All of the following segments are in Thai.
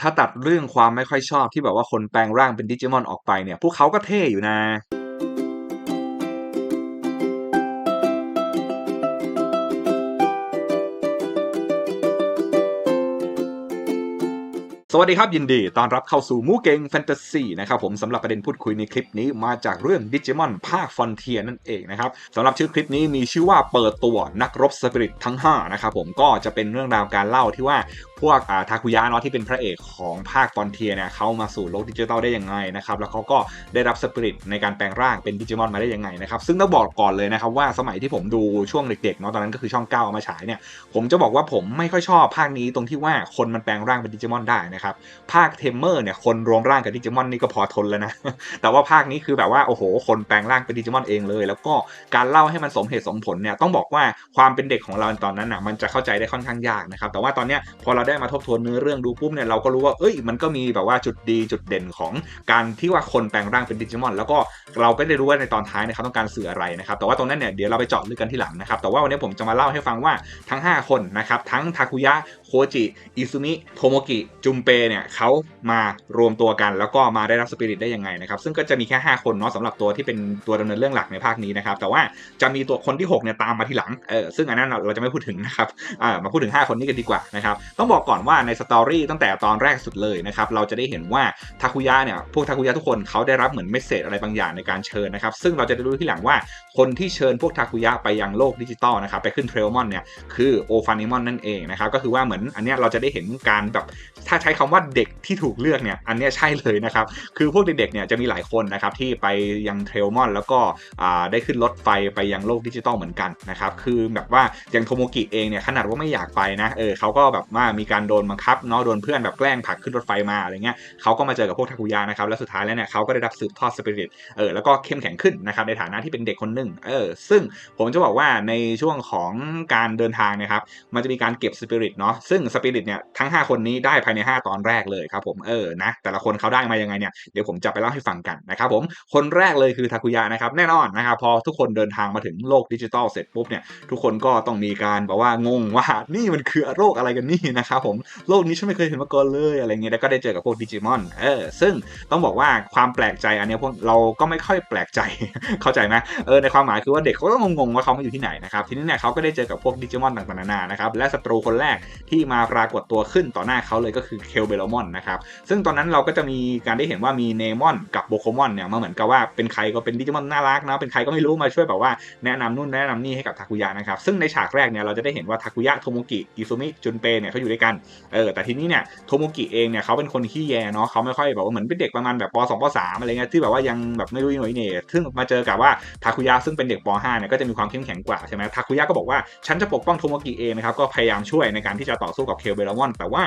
ถ้าตัดเรื่องความไม่ค่อยชอบที่แบบว่าคนแปลงร่างเป็นดิจิมอนออกไปเนี่ย พวกเขาก็เท่อยู่นะสวัสดีครับ ยินดีต้อนรับเข้าสู่มูเกงแฟนตาซีนะครับผมสำหรับประเด็นพูดคุยในคลิปนี้มาจากเรื่องดิจิมอนภาคฟอนเทียนั่นเองนะครับสำหรับชื่อคลิปนี้มีชื่อว่าเปิดตัวนักรบสปิริตทั้ง 5 นะครับผมก็จะเป็นเรื่องราวการเล่าที่ว่าพวกอ่าทาคุยะเนาะที่เป็นพระเอกของภาคฟอนเทียเนี่ยเขามาสู่โลกดิจิทัลได้ยังไงนะครับแล้วเขาก็ได้รับสปิริตในการแปลงร่างเป็นดิจิมอนมาได้ยังไงนะครับซึ่งต้องบอกก่อนเลยนะครับว่าสมัยที่ผมดูช่วงเด็กๆเนาะตอนนั้นก็คือช่อง9เอามาฉายเนี่ยผมจะบอกว่าผมไม่ค่อยชอบภาคนี้ตรงที่ว่าคนมันแปลงร่างเป็นดิจิมอนได้นะครับภาคเทมเมอร์เนี่ยคนรวมร่างกับดิจิมอนนี่ก็พอทนแล้วนะแต่ว่าภาคนี้คือแบบว่าโอ้โห คนแปลงร่างเป็นดิจิมอนเองเลย แล้วก็การเล่าให้มันสมเหตุสมผลเนี่ยต้องบอกว่าความเป็นเด็กของเราตอนนั้นอะมันจะเข้าใจได้ค่อนข้างยากนะครับแต่ว่าตอนเนี้ยพอเราได้มาทบทวนเนื้อเรื่องดูปุ๊บเนี่ยเราก็รู้ว่าเอ้ยมันก็มีแบบว่าจุดดีจุดเด่นของการที่ว่าคนแปลงร่างเป็นดิจิมอน แล้วก็เราก็ได้รู้ว่าในตอนท้ายเนี่ยเขาต้องการสื่ออะไรนะครับแต่ว่าตรงนั้นเนี่ยเดี๋ยวเราไปเจาะลึกกันที่หลังนะครับแต่ว่าวันนี้ผมจะมาเล่าให้ฟังว่าทั้ง 5 คนนะครับทั้งทาคุยะ โคจิอิซุมิโทโมกิจุมเปเนี่ยเขามารวมตัวกัน แล้วก็มาได้รับสปิริตได้ยังไงนะครับซึ่งก็จะมีแค่ 5 คนเนาะสำหรับตัวที่เป็นตัวดำเนินเรื่องหลักในภาคนี้นะครับแต่ว่าจะมีตัวคนที่6เนี่ยตามมาทีหลังเออซึ่งอันนั้นเราจะไม่พูดถึงนะครับอ่ามาพูดถึง 5 คนนี้กันดีกว่านะครับต้องบอกก่อนว่าในสตอรี่ตั้งแต่ตอนแรกสุดเลยนะครับเราจะได้เห็นว่าทาคุยะเนี่ยพวกทาคุยะทุกคนเขาได้รับเหมือนเมสเซจอะไรบางอย่างในการเชิญนะครับซึ่งเราจะได้รู้ที่หลังว่าคนที่เชิญพวกทาคุยะไปยังโลกดิจิตอลนะครับไปขึ้นเทรลมอนเนี่ยคือโอฟานิมอนนั่นเองนะครับก็คือว่าเหมือนอันเนี้ยเราจะได้เห็นการแบบถ้าใช้คำว่าเด็กที่ถูกเลือกเนี่ยอันเนี้ยใช่เลยนะครับคือพวกเด็กๆเนี่ยจะมีหลายคนนะครับที่ไปยังเทรลมอนแล้วก็ได้ขึ้นรถไฟไปยังโลกดิจิตอลเหมือนกันนะครับคือแบบว่าอย่างโทโมกิเองเนี่ยขนาดว่าไม่อยากไปนะเออเขาก็แบบว่ามีการโดนบังคับเนาะโดนเพื่อนแบบแกล้งผลักขึ้นรถไฟมาอะไรเงี้ยเขาก็มาเจอกับพวกทาคุยะนะครับแล้วสุดท้ายแล้วเนี่ยเขาก็ได้รับสืบทอดสปิริตเออแล้วก็เข้มแข็งขึ้นนะครับในฐานะที่เป็นเด็กคนหนึ่งเออซึ่งผมจะบอกว่าในช่วงของการเดินทางนะครับมันจะมีการเก็บสปิริตเนาะซึ่งสปิริตเนี่ยทั้ง 5 คนนี้ได้ภายใน 5 ตอนแรกเลยครับผมเออนะแต่ละคนเขาได้มายังไงเนี่ยเดี๋ยวผมจะไปเล่าให้ฟังกันนะครับผมคนแรกเลยคือทาคุยะนะครับแน่นอนนะครับพอทุกคนเดินทางมาถึงโลกดิจิตอลเสร็จปุ๊บเนี่ยทุกคนก็ต้องมีการแบบว่างงว่านี่มันคือโรคอะไรกันนี่นะครับผมโลกนี้ฉันไม่เคยเห็นมาก่อนเลยอะไรเงี้ยแล้วก็ได้เจอกับพวกดิจิมอนเออซึ่งต้องบอกว่าความแปลกใจอันเนี้ยพวกเราก็ไม่ค่อยแปลกใจเข้าใจไหมเออในความหมายคือว่าเด็กเขาก็งงว่าเขามาอยู่ที่ไหนนะครับทีนี้เนี่ยเขาก็ได้เจอกับพวกดิจิมอนต่างๆนานานะครับและศัตรูคนแรกที่มาปรากฏตัวขึ้นต่อหน้าเขาเลยก็คือเคลเบลมอนนะครับซึ่งตอนนั้นเราก็จะมีการได้เห็นว่ามีเนมอนกับโบโคมอนเนี่ยมาเหมือนกับว่าเป็นใครก็เป็นดิจิมอนน่ารักนะเป็นใครก็ไม่รู้มาช่วยแบบว่าแนะนำนู่นแนะนำนี่ให้กับทาคุยะนะครับซึ่งในฉากแรกเนี่ยเราจะได้เห็นว่าทาคุยะโทโมกิอิซุมิจุนเปเนี่ยเขาอยู่ด้วยกันเออแต่ทีนี้เนี่ยโทโมกิเองเนี่ยเขาเป็นคนขี้แยเนาะเขาไม่ค่อยแบบว่าเหมือนเป็นเด็กประมาณแบบป .2 ป .3 อะไรเงี้ยที่แบบว่ายังแบบไม่รู้หน่อยเหน่ซึ่งมาเจอกับว่าทาคุยะซึ่งเป็นเด็กป .5 เนี่ยก็จะมีความเข้มแข็งกว่าใช่ไหมทาคุยะก็บอกว่าฉันจะปกป้องโทโมกิเองนะครับก็พยายามช่วยในการที่จะต่อ่อสู้กับเคลเบลมอน แต่ว่า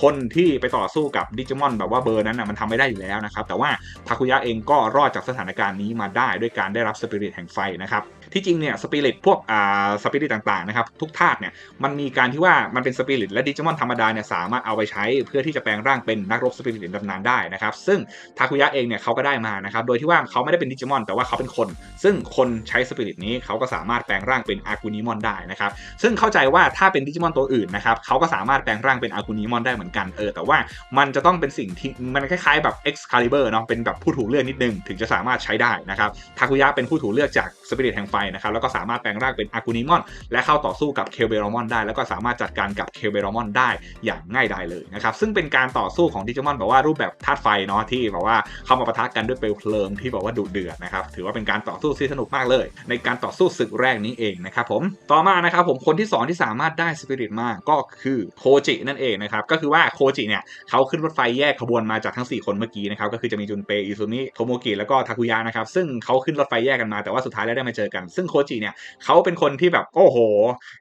คนที่ไปต่อสู้กับดิจิมอนแบบว่าเบอร์นั้นนะมันทำไม่ได้อยู่แล้วนะครับแต่ว่าทาคุยะเองก็รอดจากสถานการณ์นี้มาได้ด้วยการได้รับสปิริตแห่งไฟนะครับที่จริงเนี่ยสปิริตพวกอ่าสปิริตต่างๆนะครับทุกธาตุเนี่ยมันมีการที่ว่ามันเป็นสปิริตและดิจิมอนธรรมดาเนี่ยสามารถเอาไปใช้เพื่อที่จะแปลงร่างเป็นนักรบสปิริตในตำนานได้นะครับซึ่งทาคุยะเองเนี่ยเขาก็ได้มานะครับโดยที่ว่าเขาไม่ได้เป็นดิจิมอน แต่ว่าเขาเป็นคน ซึ่งคนใช้สปิริตนี้เขาก็สามารถแปลงร่างเป็นอากูนิมอนได้นะครับซึ่งเข้าใจว่าถ้าเป็นดิจิมอนตัวอื่นนะครับเขาก็สามารถแปลงร่างเป็นอากูนิมอนได้เหมือนกันเออแต่ว่ามันจะต้องเป็นสิ่งที่มันคล้ายๆแบบ Excalibur เนาะเป็นแบบผู้ถูกเลือกนิดนึงถึงจะสามารถใช้ได้นะครับทาคุยะเป็นผู้ถูกเลือกจากสปิริตแห่งไฟนะครับแล้วก็สามารถแปลงร่างเป็นอากูนิมอน และเข้าต่อสู้กับเคลเบรมอนได้ แล้วก็สามารถจัดการกับเคลเบรมอนได้อย่างง่ายดายเลยนะครับซึ่งเป็นการต่อสู้ของดิจิมอนแบบว่ารูปแบบธาตุไฟเนาะที่แบบว่าเข้ามาปะทะกันด้วยเปลวเพลิงที่แบบว่าดุเดือดนะครับถือว่าเป็นการต่อสู้ที่สนุกมากเลย ในการต่อสู้ศึกแรกนี้เองนะครับผมต่อมานะครับผมคนที่สองที่สามารถได้สปิริตมาก็คือโคจินั่นเองนะครับก็คือว่าโคจิเนี่ยเขาขึ้นรถไฟแยกขบวนมาจากทั้ง 4 คนเมื่อกี้นะครับก็คือจะมีจุนเปอิซุมิโทโมกิแล้วก็ทาคุยะนะครับซึ่งเขาขึ้นรถไฟแยกกันมาแต่ว่าสุดท้ายแล้วได้มาเจอกันซึ่งโคจิเนี่ยเขาเป็นคนที่แบบโอ้โห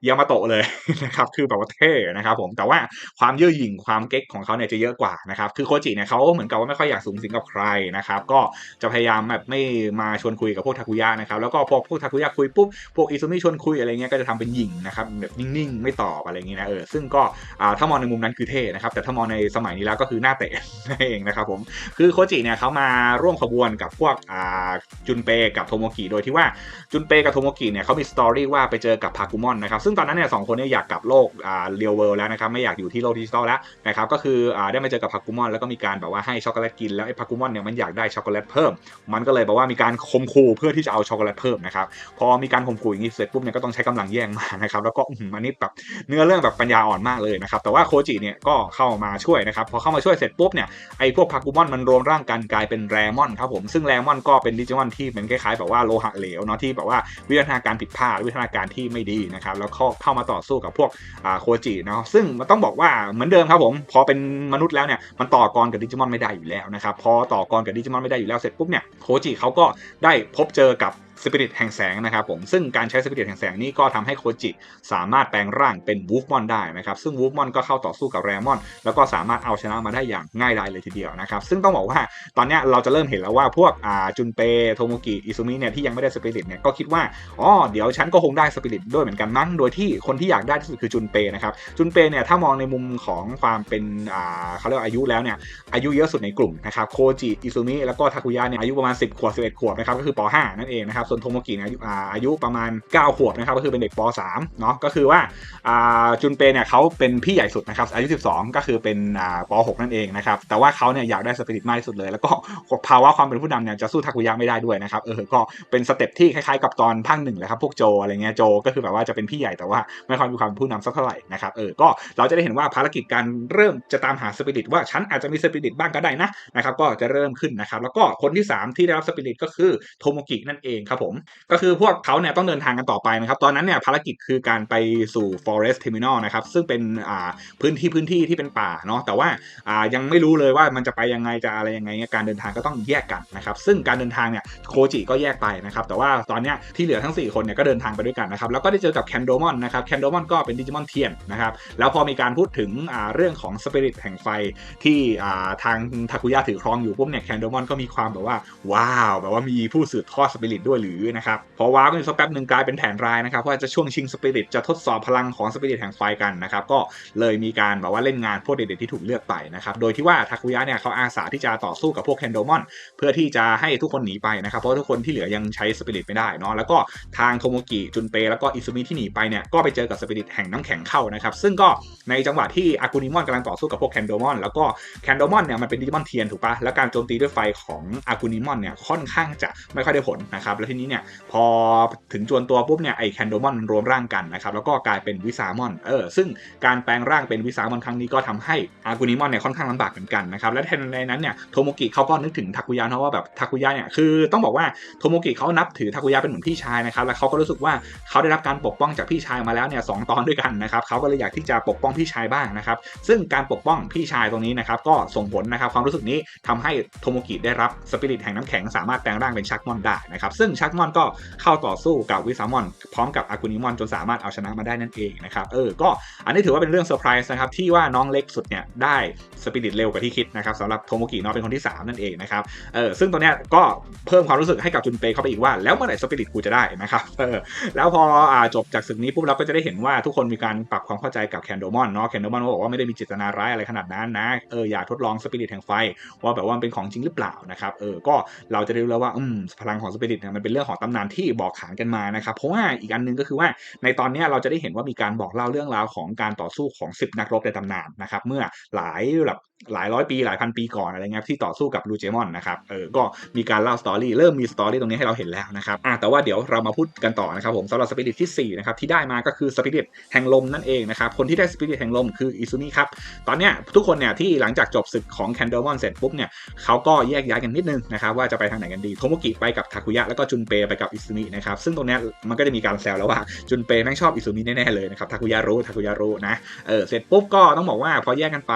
ยามาโตะเลยนะครับคือแบบว่าเท่นะครับผมแต่ว่าความเย่อหยิ่งความเก๊กของเขาเนี่ยจะเยอะกว่านะครับคือโคจิเนี่ยเขาเหมือนกับว่าไม่ค่อยอยากสูงสิงกับใครนะครับก็จะพยายามแบบไม่มาชวนคุยกับพวกทาคุยะนะครับแล้วก็พอพวกทาคุยะคุยปุ๊บพวกอิซุมิชวนคุยอะไรเงี้ยก็จะทำเป็นหยิ่งนะครับแบบนิ่งๆ ไม่ตอบอะไรเงี้ยนะเออซึ่งก็อ่าถ้ามองในมุมนั้นคือเท่นะครับแต่ถ้ามองในสมัยนี้แล้วก็คือหน้าเตะนั่นเองนะครับผมคือโคจิเนี่ยเขามาร่วมขบวนกับพวกอ่าจุนเปกับโทโมกิโดยที่ว่าจุนเปป้กับโทโมกิเนี่ยเขามีสตอรี่ว่าไปเจอกับพากุมอนนะครับซึ่งตอนนั้นเนี่ยสองคนเนี่ยอยากกลับโลกอ่าเรียลเวิลด์แล้วนะครับไม่อยากอยู่ที่โลกดิจิตอลแล้วนะครับก็คืออ่าได้มาเจอกับพากุมอนแล้วก็มีการแบบว่าให้ช็อกโกแลตกินแล้วไอ้พากุมอนเนี่ยมันอยากได้ช็อกโกแลตเพิ่ม มันก็เลยบอกว่ามีการข่มขู่เพื่อที่จะเอาช็อกโกแลตเพิ่มนะครับพอมีการข่มขู่อย่างนี้เสร็จปุ๊บเนี่ยก็ต้องใช้กำลังแย่งมานะครับแล้วก็อืมอันนี้แบบเนื้อเรื่องแบบปัญญาอ่อนมากเลยนะครับแต่ว่าโคจิเนี่ยก็เข้ามาช่วยนะครับพอเข้ามาช่วยเสร็จปุ๊บเนี่ยไอ้พวกพากุมอนมันรวมร่างกันกลายเป็นแรมอนครับผมซึ่งแรมอนก็เป็นดิจิมอนที่เป็นคล้ายๆแบบว่าโลหะเหลวเนาะที่แบบว่าวิวัฒนาการผิดพลาดวิวัฒนาการที่ไม่ดีนะครับแล้วเข้าเข้ามาต่อสู้กับพวกโคจิเนาะซึ่งมันต้องบอกว่าเหมือนเดิมครับผม พอเป็นมนุษย์แล้วเนี่ยมันต่อกรกับดิจิมอนไม่ได้อยู่แล้วนะครับพอต่อกรกับดิจิมอนไม่ได้อยู่แล้วเสร็จปุ๊บเนี่ยโคจิเขาก็ได้พบเจอกับสปิริตแห่งแสงนะครับผมซึ่งการใช้สปิริตแห่งแสงนี้ก็ทำให้โคจิสามารถแปลงร่างเป็นวูฟมอนได้นะครับซึ่งวูฟมอนก็เข้าต่อสู้กับแรมอน แล้วก็สามารถเอาชนะมาได้อย่างง่ายดายเลยทีเดียวนะครับซึ่งต้องบอกว่าตอนนี้เราจะเริ่มเห็นแล้วว่าพวกอ่าจุนเปโทโมกิอิซุมิเนี่ยที่ยังไม่ได้สปิริตเนี่ยก็คิดว่าอ๋อเดี๋ยวฉันก็คงได้สปิริตด้วยเหมือนกันมั้งโดยที่คนที่อยากได้ที่สุดคือจุนเปนะครับจุนเปเนี่ยถ้ามองในมุมของความเป็นอ่าเขาเรียกอายุแล้วเนี่ยอายุเยอะสุดในกลุ่มนะครับโคจิอิซุมิแล้วก็ทาคุยะเนี่ยอายุประมาณ10ขวบ11ขวบนะครับก็คือป .5 นั่นเองนะครับส่วนโทโมกิเนี่ยอายุประมาณ 9 ขวบนะครับก็คือเป็นเด็กป .3 เนาะก็คือว่าจุนเปเนี่ยเขาเป็นพี่ใหญ่สุดนะครับอายุ 12 ก็คือเป็นป .6 นั่นเองนะครับแต่ว่าเขาเนี่ยอยากได้สปิริตมากที่สุดเลย แล้วก็ภาวะความเป็นผู้นำเนี่ยจะสู้ทาคุยะไม่ได้ด้วยนะครับเออก็เป็นสเต็ปที่คล้ายๆกับตอนภาคหนึ่งเลยครับพวกโจอะไรเงี้ยโจก็คือแบบว่าจะเป็นพี่ใหญ่แต่ว่าไม่ค่อยมีความเป็นผู้นำสักเท่าไหร่นะครับเออก็เราจะได้เห็นว่าภารกิจการเริ่มจะตามหาสปิริตว่าฉันอาจจะมีสปิริตบ้างก็ได้นะนะครับก็จะเริ่มขึ้นนะครับแล้วก็คนที่ 3 ที่ได้รับสปิริตก็คือโทโมกินั่นเองครับผม ก็คือพวกเขาเนี่ยต้องเดินทางกันต่อไปนะครับ ตอนนั้นเนี่ยภารกิจคือการไปสู่ forest terminal นะครับ ซึ่งเป็นอ่าพื้นที่พื้นที่ที่เป็นป่าเนาะ แต่ว่าอ่ายังไม่รู้เลยว่ามันจะไปยังไงจะอะไรยังไง การเดินทางก็ต้องแยกกันนะครับ ซึ่งการเดินทางเนี่ยโคจิก็แยกไปนะครับ แต่ว่าตอนเนี้ยที่เหลือทั้ง 4 คนเนี่ยก็เดินทางไปด้วยกันนะครับ แล้วก็ได้เจอกับแคนโดมอนนะครับ แคนโดมอนก็เป็นดิจิมอนเทียนนะครับ แล้วพอมีการพูดถึงอ่าเรื่องของสปิริตแห่งไฟที่อ่าทางทาคุยะถือครองอยู่ปุ๊บเนี่ยแคนโดมอนก็มีความแบบว่าว้าวแบบว่ามีผู้สืบทอดสปิริตด้วยหรือนะครับพอว้าวกันอยู่สักแป๊บหนึ่งกลายเป็นแผนร้ายนะครับว่าจะช่วงชิงสปิริตจะทดสอบพลังของสปิริตแห่งไฟกันนะครับก็เลยมีการแบบว่าเล่นงานพวกเด็กๆที่ถูกเลือกไปนะครับโดยที่ว่าทาคุยะเนี่ยเขาอาสาที่จะต่อสู้กับพวกแคนโดมอนเพื่อที่จะให้ทุกคนหนีไปนะครับเพราะทุกคนที่เหลือยังใช้สปิริตไม่ได้เนาะแล้วก็ทางโทโมกิจุนเปแล้วก็อิซุมิที่หนีไปเนี่ยก็ไปเจอกับสปิริตแห่งน้ำแข็งเข้านะครับซึ่งก็ในจังหวะที่อากูนิมอนกำลังต่อสู้กับพวกแคนโดมอนแล้วก็แคนโดมอนเนี่ยมันเป็นดิจิมอนเทียนถูกปะแล้วการโจมตีด้วยไฟของอากูนิมอนเนี่ยค่อนข้างจะไม่ค่อยได้ผลนะครับแล้วทีนี้เนี่ยพอถึงจวนตัวปุ๊บเนี่ยไอแคนโดมอนมันรวมร่างกันนะครับแล้วก็กลายเป็นวิสามอนเออซึ่งการแปลงร่างเป็นวิสามอนครั้งนี้ก็ทำให้อากูนิมอนเนี่ยค่อนข้างลำบากเหมือนกันนะครับและแทนในนั้นเนี่ยโทโมกิเขาก็นึกถึงทาคุยะนะว่าแบบทาคุยะเนี่ยคือต้องบอกว่าโทโมกิเขานับถือทาคุยะเป็นเหมือนพี่ชายนะครับแล้วเขาก็รู้สึกว่าเขาได้รับการปกป้องจากพี่ชายมาแล้วเนี่ยสตอนด้วยกันนะครับเขาก็เลยอยากที่จะปกป้องพี่ชายบ้างนะครับซึ่งการปกป้องพี่ชายตรงนี้นะครับก็ส่งผลนะครับความรู้สึกนี้ทำให้โทโมกิได้รับสปิริตแห่งน้ำแข็งสามารถแปลงร่างเป็นชักมอนได้นะครับซึ่งชกมอนก็เข้าต่อสู้กับวิสามอนพร้อมกับอากูนิมอนจนสามารถเอาชนะมาได้นั่นเองนะครับเออก็อันนี้ถือว่าเป็นเรื่องเซอร์ไพรส์นะครับที่ว่าน้องเล็กสุดเนี่ยได้สปิริตเร็วกว่าที่คิดนะครับสำหรับโทโมกิเนาะเป็นคนที่ 3 นั่นเองนะครับเออซึ่งตัวเนี้ยก็เพิ่มความรู้สึกให้กับจุนเปเข้าไปอีกว่าแล้วเมื่อไหร่สปิริตกูจะได้นะครับเออแล้วพออ่าจบจากศึกนี้ปุ๊บเราก็จะได้เห็นว่าทุกคนมีการปรับความเข้าใจกับแคนโดมอนเนาะแคนโดมอนบอกว่าไม่ได้มีเจตนาร้ายอะไรขนาดนั้นนะเอออยากทดลองสปิริตแห่งไฟว่าแบบว่ามันเป็นของจริงหรือเปล่านะครับเออก็เราจะได้รู้แล้วว่าอืมพลังของสปิริตเนี่ยมันเป็นเรื่องของตำนานที่บอกขานกันมานะครับ เพราะว่าอีกอันหนึงก็คือว่าในตอนนี้เราจะได้เห็นว่ามีการบอกเล่าเรื่องราวของการต่อสู้ของ 10 นักรบในตำนานนะครับ เมื่อหลายแบบหลายร้อยปีหลายพันปีก่อนอะไรเงี้ยที่ต่อสู้กับลูเจมอนนะครับเออก็มีการเล่าสตอรี่เริ่มมีสตอรี่ตรงนี้ให้เราเห็นแล้วนะครับอะแต่ว่าเดี๋ยวเรามาพูดกันต่อนะครับผมสำหรับสปิริตที่4นะครับที่ได้มาก็คือสปิริตแห่งลมนั่นเองนะครับคนที่ได้สปิริตแห่งลมคืออิซุมิครับตอนเนี้ยทุกคนเนี่ยที่หลังจากจบศึกของแคนเดลมอนเสร็จปุ๊บเนี่ยเขาก็แยกย้ายกันนิดนึงนะครับว่าจะไปทางไหนกันดีโทโมกิไปกับทาคุยะแล้วก็จุนเปไปกับอิซุมินะครับซึ่งตรงนี้มันก็จะมีการแซวแล้วว่าจุนเปแม่งชอบอิซุมิแน่ๆเลยนะครับทาคุยะรู้ทาคุยะรู้นะเออเสร็จปุ๊บก็ต้องบอกว่าพอแยกกันไป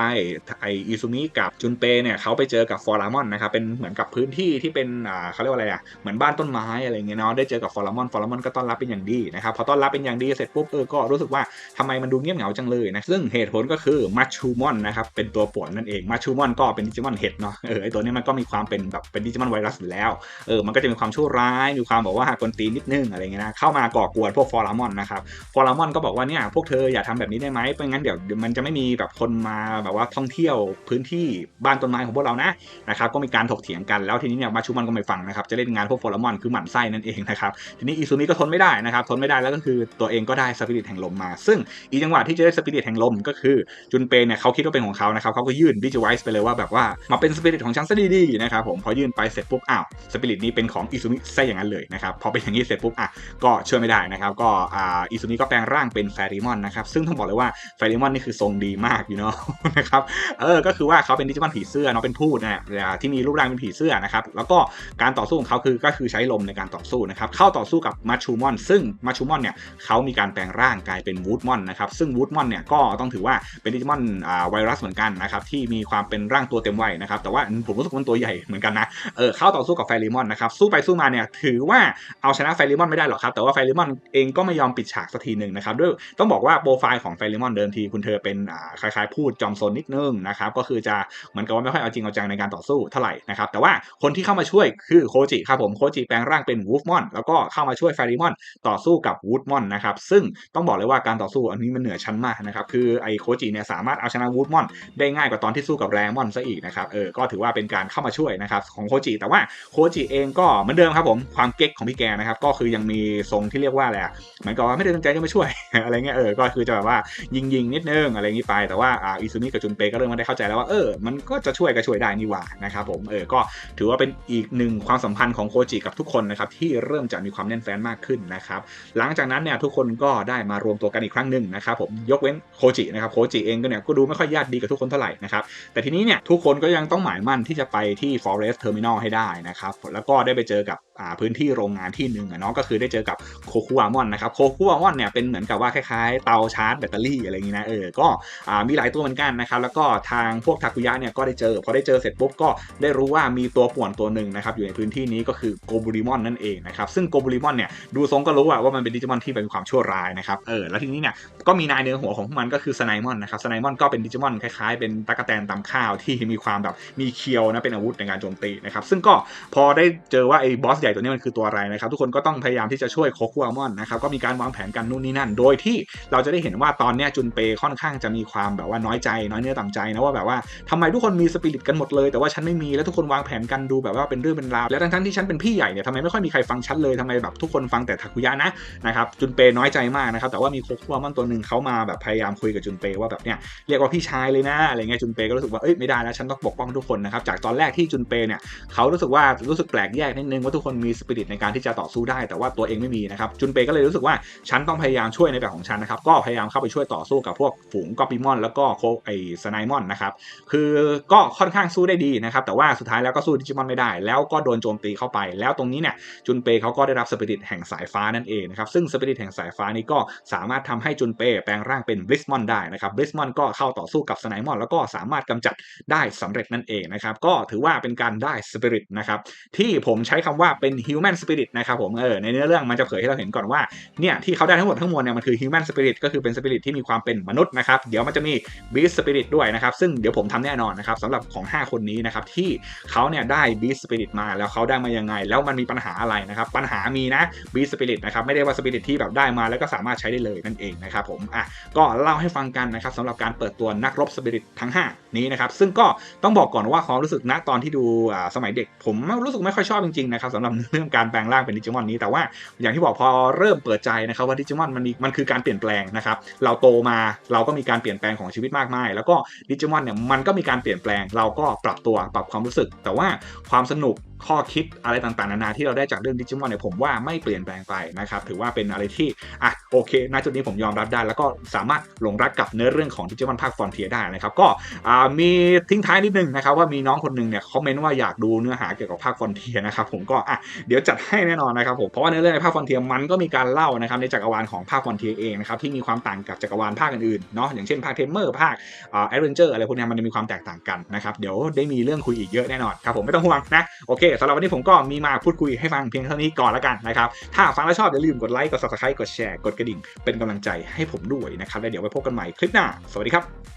ไออิซุมิกับจุนเปเนี่ยเขาไปเจอกับฟอรามอนนะครับเป็นเหมือนกับพื้นที่ที่เป็นอ่าเขาเรียกว่าอะไรอะเหมือนบ้านต้นไม้อะไรเงี้ยเนาะได้เจอกับฟอรามอนฟอรามอนก็ต้อนรับเป็นอย่างดีนะครับพอต้อนรับเป็นอย่างดีเสร็จปุ๊บเออก็รู้สึกว่าทำไมมันดูเงียบเหงาจังเลยนะซึ่งเหตุผลก็คือมัชชูมอนนะครับเป็นตัวป่วนนั่นเองมัชชูมอนก็เป็นดิจิมอนเห็ดเนาะเออไอตัวนี้มันก็มีความเป็นแบบเป็นดิจิมอนไวรัสอยู่แล้วเออมันก็จะมีความชั่วร้ายมีความบอกว่ากนตีนนิดนึงอะไรเงี้ยนะเข้ามาก่อกวนพวกฟอร์ามอนนะครับฟอร์ามอนก็บอกว่าเนี่ยพวกเธออย่าทำแบบนี้ได้ไหมไม่งั้นเดี๋ยวมันจะไม่มีแบบคนมาแบบว่าท่องเที่ยวพื้นที่บ้านต้นไม้ของพวกเรานะนะครับก็มีการถกเถียงกันแล้วทีนี้เนี่ยมาชูมันก็ไม่ฟังนะครับจะเล่นงานพวกฟอร์ามอนคือหมั่นไส้นั่นเองนะครับทีนี้อิซูมิก็ทนไม่ได้นะครับทนไม่ได้แล้วก็คือตัวเองก็ได้สปิริตแห่งลมมา ซึ่งอีจังหวะที่จะได้สปิริตแห่งลมก็คือจุนเปเนี่ยเขาคิดว่าเป็นของเขานะครับเขาก็ยื่นดิจิไวส์ไปเลยว่าแบบว่ามาเป็นสปิริตของฉันซะดีๆนะครับผมพอยื่นไปเสร็จปุ๊บอ้าวสปิริตนี้เป็นของอิซูมิซะอย่างนั้นเลยนะครับพอเป็นอย่างนี้เสร็จปุ๊บอะก็ช่วยไม่ได้นะครับก็อ่าอิซูมิก็แปลงร่างเป็นแฟริมอนนะครับซึ่งต้องบอกเลยว่าแฟริมอนนี่คือทรงดีมากอยู่เนาะนะครับเออก็คือว่าเขาเป็นดิจิมอนผีเสื้อเนาะเป็นพูดนะที่มีรูปร่างเป็นผีเสื้อนะครับแล้วก็การต่อสู้ของเขาคือก็คือใช้ลมในการต่อสู้นะครับเข้าต่อสู้กับมาชูมอน ซึ่งมาชูมอนเนี่ยเขามีการแปลงร่างกลายเป็นวูดมอนนะครับซึ่งวูดมอนเนี่ยก็ต้องถือว่าเป็นดิจิมอนอ่าไวรัสเหมือนกันนะครับที่มีความเป็นร่างตัวเต็มวัยนะครับแต่ว่าผมรู้สึกมันตัวใหญ่เหมือนกันนะเออเข้าต่อสู้กับไฟริมอนนะครับสู้ไปสู้มาเนี่ยถือว่าเอาชนะไฟริมอนไม่ได้หรอกครับ แต่ว่าไฟริมอนเองก็ไม่ยอมปิดฉากสักทีหนึ่งนะครับด้วยต้องบอกว่าโปรไฟล์ของไฟริมอนเดิมทีคุณเธอเป็นคล้ายๆ พูดจอมโซนนิดนึงนะครับก็คือจะเหมือนกับว่าไม่ค่อยเอาจริงเอาจังในการต่อสู้เท่าไหร่นะครับแต่ว่าคนที่เข้ามาช่วยคือโคจิครับผมโคจิแปลงร่างเป็นวูฟมอนแล้วก็เข้ามาช่วยไฟริมอนต่อสู้กับวูดมอนนะครับซึ่งต้องบอกเลยว่าการต่อสู้อันนี้มันเหนือชั้นมากนะครับคือไอโคจิเนี่ยสามารถเอาชนะวูดมอนได้ง่ายกว่าตอนที่สู้กับแรมอนซะอีกนะครับเออก็ถือว่าเป็นการเข้ามาช่วยนะครับของโคจิแต่ว่าโคจิเองก็เหมือนเดิมครับผมความเก๊กของพี่แกนะครับ ก็คือยังมีทรงที่เรียกว่าอะไรเหมือนกับว่าไม่ได้ตั้งใจจะมาช่วย อะไรเงี้ยเออก็คือจะแบบว่ายิงยิงนิดนึงอะไรอย่างนี้ไป แต่ว่าอ่าอิซุมิกับจุนเปก็เริ่มมาได้เข้าใจแล้วว่าเออมันก็จะช่วยก็ช่วยได้นี่หว่านะครับผมเออก็ถือว่าเป็นอีกหนึ่งความสัมพันธ์ของโคจิกับทุกคนนะครับที่เริ่มจะมีความแน่นแฟ้นมากขึ้นนะครับหลังจากนั้นเนี่ยทุกคนก็ได้มารวมตัวกันอีกครั้งหนึ่งนะครับผมยกเว้นโคจินะครับโคจิเองก็เนี่ยก็ดูไม่ค่อยญาติดีกับทุกคนเท่าไหร่นะครับแต่ทีนี้เนี่ยทุกคนก็ยังต้องหมายมั่นที่จะไปที่ Forest Terminal ให้ได้นะครับแล้วก็ได้ไปเจอกับพื้นื้นที่โรงงานที่หนึ่งอะเนาะก็คือได้เจอกับโคคูอามอนนะครับโคคูอามอนเนี่ยเป็นเหมือนกับว่าคล้ายๆเตาชาร์จแบตเตอรี่อะไรอย่างนี้นะเออก็มีหลายตัวเหมือนกันนะครับแล้วก็ทางพวกทาคุยะเนี่ยก็ได้เจอพอได้เจอเสร็จปุ๊บก็ได้รู้ว่ามีตัวป่วนตัวหนึ่งนะครับอยู่ในพื้นที่นี้ก็คือโกบูริมอนนั่นเองนะครับซึ่งโกบูริมอนเนี่ยดูทรงก็รู้ว่ามันเป็นดิจิมอนที่มีความชั่วร้ายนะครับเออแล้วทีนี้เนี่ยก็มีนายเนื้อหัวของมันก็คือสไนมอนนะครับสไนมอนก็เป็นดิจิมอนคล้ายๆเป็นตะกแตนตำข้าวที่มีความแบบมีเคียวนะเป็นอาวุธในการโจมตีนะครับซึ่งก็พอได้เจอว่าไอ้บอสใหญ่ตัวนี้มันคือตัวอะไรนะครับ ทุกคนก็ต้องพยายามที่จะช่วยโคคูอามอนนะครับก็มีการวางแผนกันนู่นนี่นั่น โดยที่เราจะได้เห็นว่าตอนนี้จุนเปค่อนข้างจะมีความแบบว่าน้อยใจน้อยเนื้อต่ำใจนะว่าแบบว่าทำไมทุกคนมีสปิริตกันหมดเลยแต่ว่าฉันไม่มีแล้วทุกคนวางแผนกันดูแบบว่าเป็นเรื่องเป็นราวแล้วทั้งๆที่ฉันเป็นพี่ใหญ่เนี่ยทำไมไม่ค่อยมีใครฟังฉันเลยทำไมแบบทุกคนฟังแต่ทาคุยะนะนะครับจุนเปน้อยใจมากนะครับแต่ว่ามีโคคูอามอนตัวหนึ่งเขามาแบบพยายามคุยกับจุนเปว่าแบบเนี้ยเรียกว่าพี่ชายเลยนะอะไรเงี้ยจุนเปก็รู้สึกว่าเอ้ยไม่ได้แล้วฉันต้องปกป้องทุกคนนะครับจากตอนแรกที่จุนเปเนี่ยเขารู้สึกว่ารู้สึกแปลกแยกนิดนึงว่าทุกคนมีสปิริตในการที่จะต่อสู้ได้ แต่ว่าตัวเองไม่มีนะครับจุนเปก็เลยรู้สึกว่าฉันต้องพยายามช่วยในแบบของฉันนะครับก็พยายามเข้าไปช่วยต่อสู้กับพวกฝูงกอปิมอน แล้วก็โคไอสไนมอนนะครับคือก็ค่อนข้างสู้ได้ดีนะครับแต่ว่าสุดท้ายแล้วก็สู้ดิจิมอนไม่ได้ แล้วก็โดนโจมตีเข้าไป แล้วตรงนี้เนี่ยจุนเปเขาก็ได้รับสปิริตแห่งสายฟ้านั่นเองนะครับซึ่งสปิริตแห่งสายฟ้านี้ก็สามารถทำให้จุนเปแปลงร่างเป็นบลิสมอนได้นะครับบลิสมอนก็เข้าต่อสู้กับสไนมอนแล้วก็สามารถกำจัดได้สำเร็จนั่นเองนะครับก็ถือว่าเป็นการได้สปิริตนะครับที่ผมใช้คำว่าเป็นฮิวแมนสปิริตนะครับผมเออในเนื้อเรื่องมันจะเผยให้เราเห็นก่อนว่าเนี่ยที่เขาได้ทั้งหมดทั้งมวลเนี่ยมันคือฮิวแมนสปิริตก็คือเป็นสปิริตที่มีความเป็นมนุษย์นะครับเดี๋ยวมันจะมีบีสสปิริตด้วยนะครับซึ่งเดี๋ยวผมทำแน่นอนนะครับสำหรับของ 5 คนนี้นะครับที่เขาเนี่ยได้บีสสปิริตมาแล้วเขาได้มายังไง แล้วมันมีปัญหาอะไรนะครับปัญหามีนะบีสสปิริตนะครับไม่ได้ว่าสปิริตที่แบบได้มาแล้วก็สามารถใช้ได้เลยนั่นเองนะครับผมอะก็เล่าให้ฟังกันนะครับสำหรับการเปิดตัวนักรบสปิริตทั้ง 5 นี้นะครับซึ่งก็ต้องบอกก่อนว่าความรู้สึกณตอนที่ดูสมัยเด็กผมรู้สึกไม่ค่อยชอบจริงๆนะครับสำหรับเรื่องการแปลงร่างเป็นดิจิมอนนี้แต่ว่าอย่างที่บอกพอเริ่มเปิดใจนะครับว่าดิจิมอนมันมีมันคือการเปลี่ยนแปลงนะครับเราโตมาเราก็มีการเปลี่ยนแปลงของชีวิตมากมาย แล้วก็ดิจิมอนเนี่ยมันก็มีการเปลี่ยนแปลง เราก็ปรับตัวปรับความรู้สึก แต่ว่าความสนุกข้อคิดอะไรต่างๆ นานาที่เราได้จากเรื่องดิจิมอนเนี่ยผมว่าไม่เปลี่ยนแปลงไปนะครับ ถือว่าเป็นอะไรที่อะโอเคณจุดนี้ผมยอมรับได้ แล้วก็สามารถหลงรักกับเนื้อเรื่องของดิจิมอนภาคฟอนเทียได้นะครับ ก็มีทิ้งท้ายนิดนึงนะครับ ว่ามีน้องคนนึงเนี่ยคอมเมนต์ว่าอยากดูเนื้อหาเกี่ยวกับภาคฟอนเทียนะครับผมก็อะเดี๋ยวจัดให้แน่นอนนะครับผมเพราะว่าเนื้อเรื่องในภาคฟอนเทียมันก็มีการเล่านะครับในจักรวาลของภาคฟอนเทียเองนะครับที่มีความต่างกับจักรวาลภาคอื่นๆเนาะอย่างเช่นภาคเทมเมอร์ภาคแอดเวนเจอร์อะไรพวกนี้มันจะมีความแตกต่างกันนะครับเดี๋ยวได้มีเรื่องคุยอีกเยอะแน่นอนครับผมไม่ต้องห่วงนะโอเคสำหรับวันนี้ผมก็มีมาพูดคุยให้ฟังเพียงเท่านี้ก่อนแล้วกันนะครับ ถ้าฟังแล้วชอบอย่าลืมกดไลค์ กด subscribe กดแชร์ กดกระดิ่ง เป็นกำลังใจให้ผมด้วยนะครับ แล้วเดี๋ยวไปพบกันใหม่คลิปหน้า สวัสดีครับ